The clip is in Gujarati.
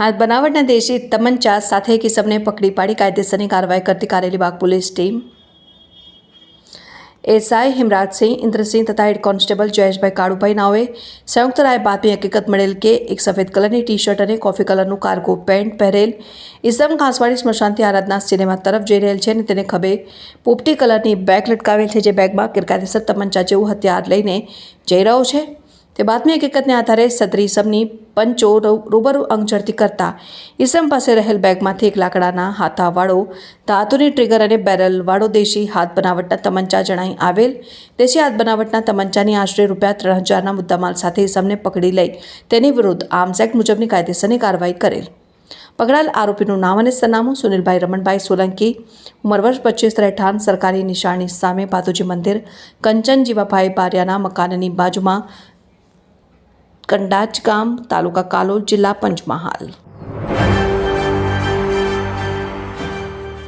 હાથ બનાવટના દેશી તમંચા સાથે કિસમને પકડી પાડી કાયદેસરની કાર્યવાહી કરતી Karelibaug police team. SI Himrajsinh, Indrasinh તથા હેડ કોન્સ્ટેબલ જયેશભાઈ કાળુભાઈ નાઓએ સંયુક્ત રાય બાતમી હકીકત મળેલ કે એક સફેદ કલરની ટી શર્ટ અને કોફી કલરનું કાર્ગો પેન્ટ પહેરેલ ઇસમ ઘાસવાડી સ્મશાનથી આરાધના સિનેમા તરફ જઈ રહેલ છે અને તેને ખભે પોપટી કલરની બેગ લટકાવેલ છે, જે બેગમાં ગેરકાયદેસર તમંચા જેવું હથિયાર લઈને જઈ રહ્યો છે. તે બાતમી હકીકતને આધારે સદરી ઇસમની પંચો રૂબરૂ અંગઝડતી કરતા ઇસમ પાસે રહેલ બેગમાંથી એક લાકડાના હાથાવાળો ધાતુની ટ્રિગર અને બેરલવાળો દેશી હાથ બનાવટના તમંચા જણાઈ આવેલ. દેશી હાથ બનાવટના તમંચાની આશરે રૂપિયા ત્રણ હજારના મુદ્દામાલ સાથે ઇસમને પકડી લઈ તેની વિરુદ્ધ આર્મ્સ એક્ટ મુજબની કાયદેસરની કાર્યવાહી કરેલ. પકડાયેલ આરોપીનું નામ અને સરનામું સુનિલભાઈ રમણભાઈ સોલંકી, ઉંમર વર્ષ પચીસ રહેઠાણ સરકારી નિશાની સામે પાતુજી મંદિર, કંચન જીવાભાઈ બારિયાના મકાનની બાજુમાં કંડાચ ગામ તાલુકા કાલોલ જિલ્લા પંચમહાલ.